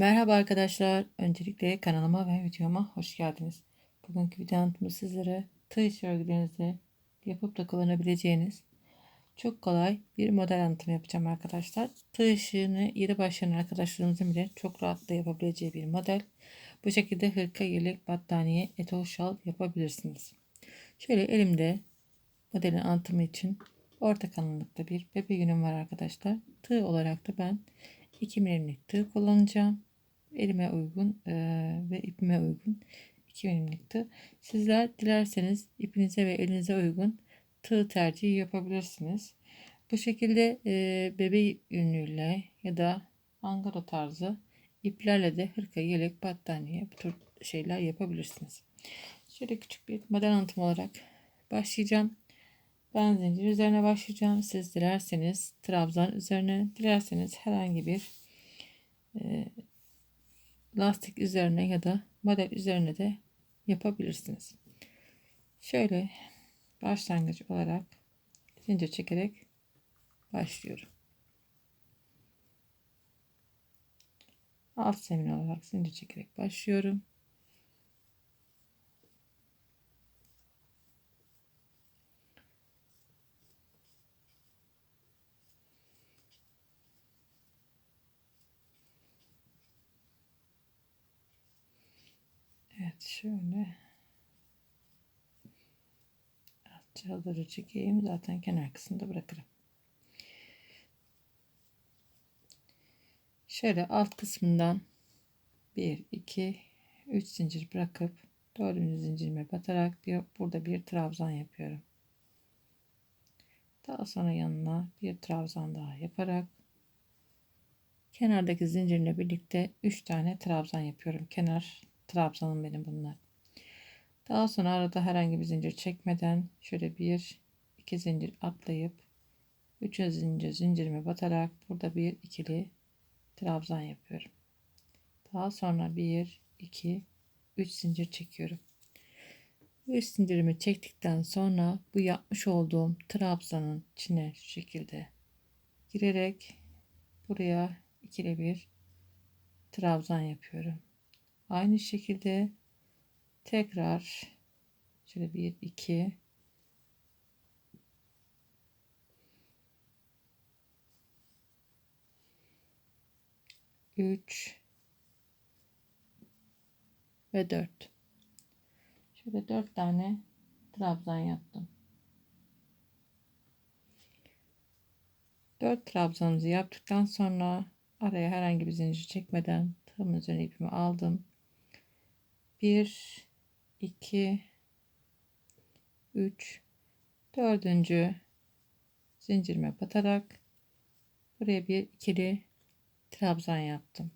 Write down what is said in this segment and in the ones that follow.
Merhaba arkadaşlar. Öncelikle kanalıma ve videoma hoş geldiniz. Bugünkü videomda sizlere tığ işi örgülerinizde yapıp da kullanabileceğiniz çok kolay bir model anlatımı yapacağım arkadaşlar. Tığ işini yeni başlayan arkadaşlarımızın bile çok rahatlıkla yapabileceği bir model. Bu şekilde hırka, yelek, battaniye, etol, şal yapabilirsiniz. Şöyle elimde modelin anlatımı için orta kalınlıkta bir bebek yünüm var arkadaşlar. Tığ olarak da ben 2 milimlik tığ kullanacağım. Elime uygun e, ve ipime uygun 2 milimlik tığ. Sizler dilerseniz ipinize ve elinize uygun tığ tercihi yapabilirsiniz. Bu şekilde e, bebe ünlüyle ya da angara tarzı iplerle de hırka, yelek, battaniye bu tür şeyler yapabilirsiniz. Şöyle küçük bir model anlatım olarak başlayacağım. Ben zincir üzerine başlayacağım. Siz dilerseniz trabzan üzerine, dilerseniz herhangi bir e, lastik üzerine ya da model üzerine de yapabilirsiniz. Şöyle başlangıç olarak zincir çekerek başlıyorum. Alt zemin olarak zincir çekerek başlıyorum. Evet şöyle çadırı çekeyim zaten kenar kısmında bırakırım. Şöyle alt kısmından 1 2 3 zincir bırakıp dördüncü zincirime batarak bir, burada bir trabzan yapıyorum. Daha sonra yanına bir trabzan daha yaparak kenardaki zincirle birlikte 3 tane trabzan yapıyorum. Kenar trabzanım benim bunlar. Daha sonra arada herhangi bir zincir çekmeden şöyle bir iki zincir atlayıp üçüncü zincir zincirime batarak burada bir ikili trabzan yapıyorum. Daha sonra bir iki üç zincir çekiyorum. Bu zincirimi çektikten sonra bu yapmış olduğum trabzanın içine şu şekilde girerek buraya ikili bir trabzan yapıyorum. Aynı şekilde tekrar şöyle bir iki. Üç. Ve dört. Şöyle dört tane trabzan yaptım. Dört trabzanımızı yaptıktan sonra araya herhangi bir zincir çekmeden tığımın üzerine ipimi aldım 1 2 3 dördüncü zincirime batarak buraya bir ikili trabzan yaptım.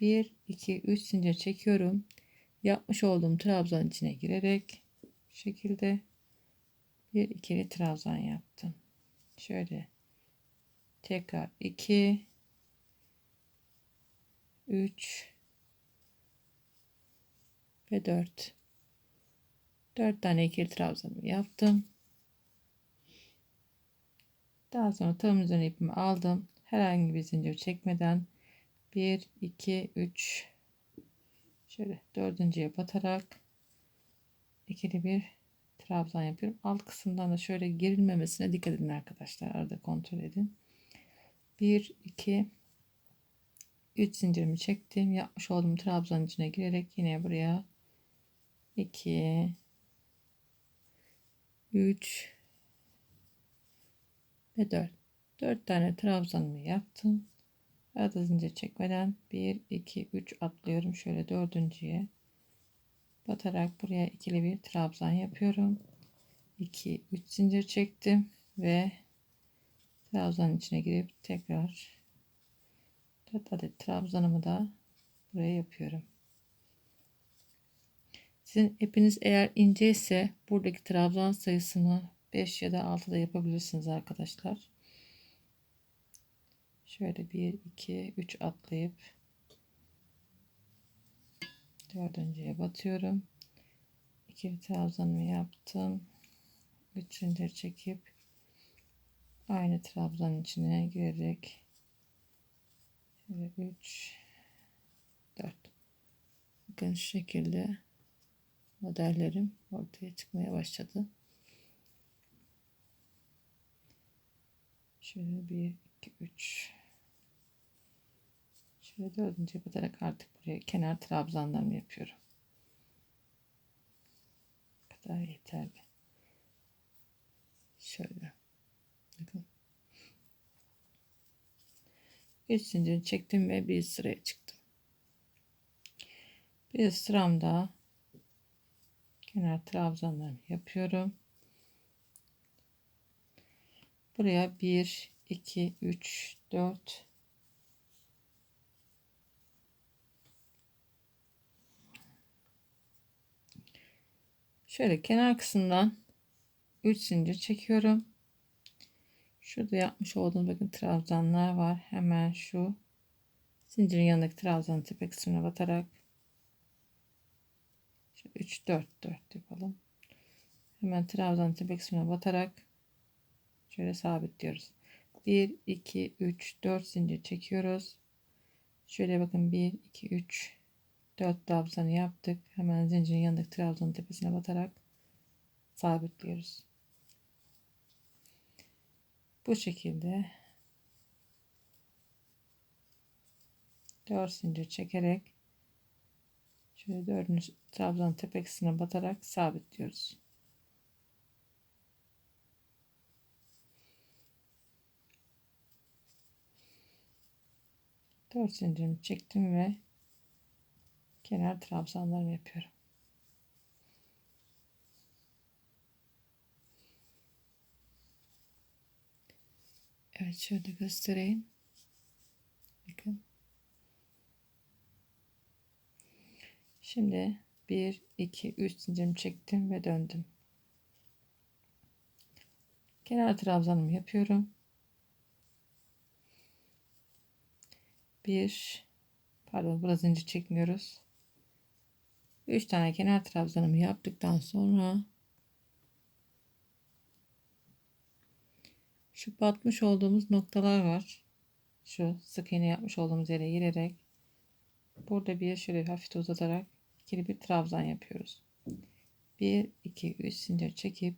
1 2 3 zincir çekiyorum. Yapmış olduğum trabzan içine girerek bu şekilde bir ikili trabzan yaptım. Şöyle tekrar 2 3 ve 4 4 tane ikili trabzanımı yaptım. Daha sonra tığım üzerine ipimi aldım. Herhangi bir zincir çekmeden 1 2 3 şöyle dördüncüye batarak ikili bir trabzan yapıyorum. Alt kısımdan da şöyle gerilmemesine dikkat edin arkadaşlar. Arada kontrol edin. 1 2 3 zincirimi çektim. Yapmış olduğum trabzanın içine girerek yine buraya 2 3 ve 4 4 tane trabzanımı yaptım. Arada zincir çekmeden 1 2 3 atlıyorum şöyle dördüncüye. Batarak buraya ikili bir trabzan yapıyorum. 2 3 zincir çektim ve trabzanın içine girip tekrar 4 adet trabzanımı da buraya yapıyorum sizin ipiniz eğer ince ise buradaki trabzan sayısını 5 ya da 6 da yapabilirsiniz arkadaşlar. Şöyle 1, 2, 3 atlayıp dördüncüye batıyorum. İkili trabzanımı yaptım. 3 zincir çekip aynı trabzanın içine girerek şöyle 3 Bakın şu şekilde modellerim ortaya çıkmaya başladı. Şöyle bir, iki, üç. Şöyle dördüncü batarak artık buraya kenar trabzanlarımı yapıyorum. Bu kadar yeterli. Şöyle. Bakın. Üç zincirini çektim ve bir sıraya çıktım. Bir sıramda kenar trabzanlarımı yapıyorum. Buraya 1, 2, 3, 4, Şöyle kenar kısımdan 3 zincir çekiyorum. Şurada yapmış olduğum bakın trabzanlar var. Hemen şu zincirin yanındaki trabzanın tepe kısmına batarak 3 4 4 yapalım. Hemen trabzanın tepe kısmına batarak şöyle sabitliyoruz. 1 2 3 4 zincir çekiyoruz. Şöyle bakın 1 2 3 4 trabzanı yaptık. Hemen zincirin yanındaki trabzanın tepesine batarak sabitliyoruz. Bu şekilde 4 zincir çekerek şöyle dördüncü trabzanın tepesine batarak sabitliyoruz. Dört zincirimi çektim ve kenar trabzanlarımı yapıyorum. Evet şöyle göstereyim. Bakın. Şimdi 1 2 3 zincirimi çektim ve döndüm. Kenar trabzanımı yapıyorum. 1 pardon burada zincir çekmiyoruz. 3 tane kenar trabzanımı yaptıktan sonra şu batmış olduğumuz noktalar var. Şu sık iğne yapmış olduğumuz yere girerek burada bir şöyle hafif uzatarak ikili bir trabzan yapıyoruz. 1 2 3 zincir çekip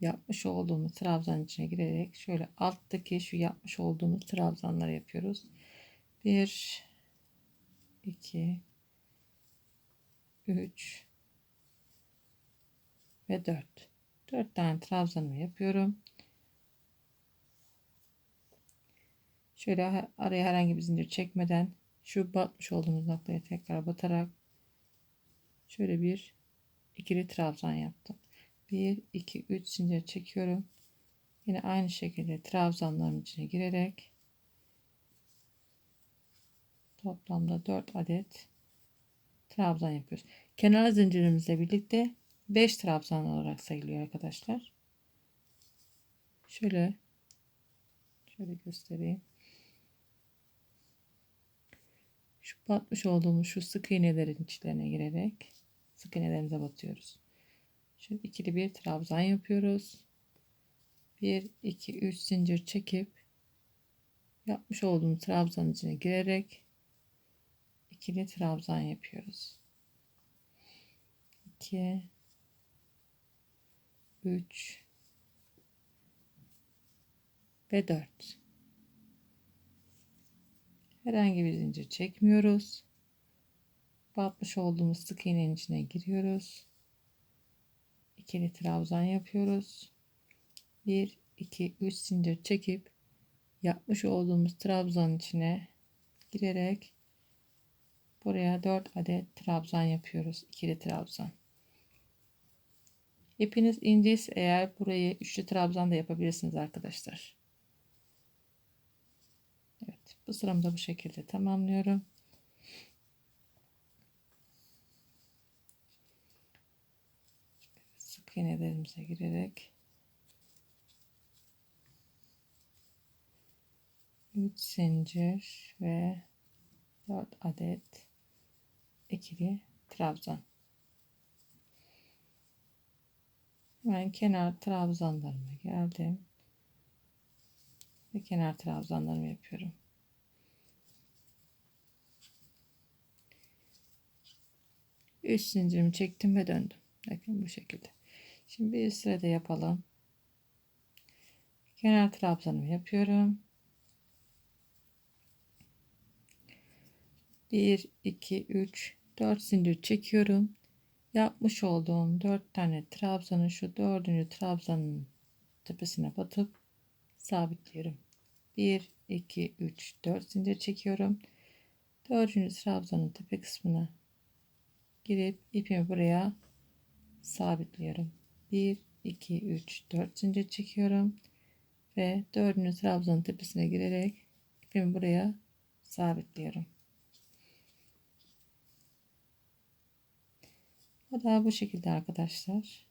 yapmış olduğumuz trabzan içine girerek şöyle alttaki şu yapmış olduğumuz trabzanları yapıyoruz. 1 2 3 ve 4. 4 tane trabzanımı yapıyorum. Şöyle araya herhangi bir zincir çekmeden şu batmış olduğumuz noktaya tekrar batarak şöyle bir ikili trabzan yaptım. 1 2 3 zincir çekiyorum. Yine aynı şekilde trabzanların içine girerek toplamda 4 adet trabzan yapıyoruz. Kenar zincirimizle birlikte 5 trabzan olarak sayılıyor arkadaşlar. Şöyle şöyle göstereyim. Şu batmış olduğumuz şu sık iğnelerin içlerine girerek sık iğnelerimize batıyoruz. Şu ikili bir trabzan yapıyoruz. 1 2 3 zincir çekip yapmış olduğumuz trabzanın içine girerek ikili trabzan yapıyoruz. 2 3 ve 4 herhangi bir zincir çekmiyoruz batmış olduğumuz sık iğnenin içine giriyoruz ikili trabzan yapıyoruz 1 2 3 zincir çekip yapmış olduğumuz trabzan içine girerek buraya 4 adet trabzan yapıyoruz ikili trabzan İpiniz inceyse eğer burayı üçlü trabzan da yapabilirsiniz arkadaşlar. Evet bu sıramı da bu şekilde tamamlıyorum. Sık girerek 3 zincir ve 4 adet ikili trabzan. Hemen kenar trabzanlarıma geldim. Ve kenar trabzanlarımı yapıyorum. 3 zincirimi çektim ve döndüm. Bakın bu şekilde. Şimdi bir sırada yapalım. Kenar trabzanımı yapıyorum. 1 2 3 4 zincir çekiyorum. Yapmış olduğum 4 tane trabzanın şu dördüncü trabzanın tepesine batıp sabitliyorum. 1 2 3 4 zincir çekiyorum. Dördüncü trabzanın tepe kısmına girip ipimi buraya sabitliyorum. 1 2 3 4 zincir çekiyorum ve dördüncü trabzanın tepesine girerek ipimi buraya sabitliyorum. O da bu şekilde arkadaşlar.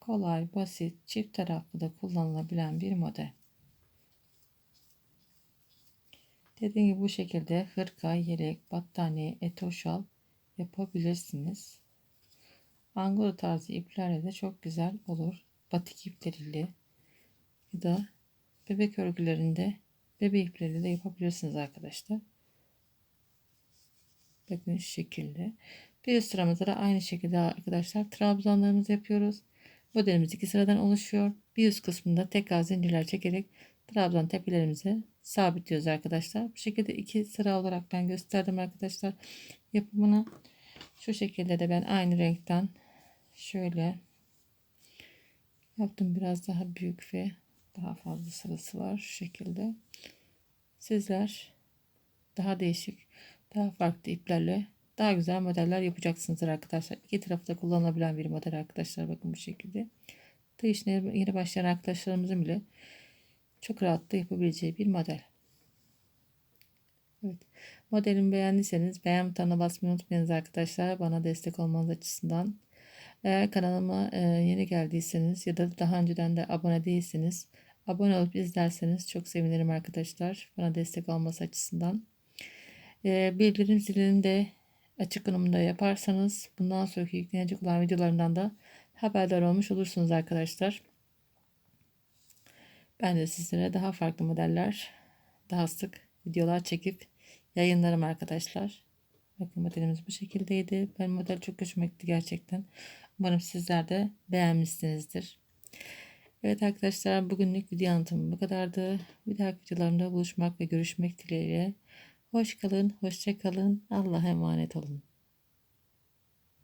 Kolay, basit, çift taraflı da kullanılabilen bir model. Dediğim gibi bu şekilde hırka, yelek, battaniye, etoşal yapabilirsiniz. Angora tarzı iplerle de çok güzel olur. Batik ipleriyle ya da bebek örgülerinde bebek ipleriyle de yapabilirsiniz arkadaşlar. Bakın şu şekilde. Bir sıramızda da aynı şekilde arkadaşlar trabzanlarımızı yapıyoruz. Modelimiz iki sıradan oluşuyor. Bir üst kısmında tekrar zincirler çekerek trabzan tepelerimizi sabitliyoruz arkadaşlar. Bu şekilde iki sıra olarak ben gösterdim arkadaşlar yapımını. Şu şekilde de ben aynı renkten şöyle yaptım. Biraz daha büyük ve daha fazla sırası var şu şekilde. Sizler daha değişik, daha farklı iplerle daha güzel modeller yapacaksınızdır arkadaşlar. İki tarafta kullanılabilen bir model arkadaşlar. Bakın bu şekilde. Tığ işine yeni başlayan arkadaşlarımızın bile çok rahatlıkla yapabileceği bir model. Evet. Modelimi beğendiyseniz beğen butonuna basmayı unutmayınız arkadaşlar. Bana destek olmanız açısından. Eğer kanalıma e, yeni geldiyseniz ya da daha önceden de abone değilseniz abone olup izlerseniz çok sevinirim arkadaşlar. Bana destek olması açısından. E, bildirim zilini de açık konumunda yaparsanız bundan sonraki yüklenecek olan videolarından da haberdar olmuş olursunuz arkadaşlar. Ben de sizlere daha farklı modeller, daha sık videolar çekip yayınlarım arkadaşlar. Bakın modelimiz bu şekildeydi. Ben model çok hoşuma gitti gerçekten. Umarım sizler de beğenmişsinizdir. Evet arkadaşlar bugünlük video anlatımım bu kadardı. Bir dahaki videolarımda buluşmak ve görüşmek dileğiyle. Hoş kalın, hoşça kalın. Allah'a emanet olun.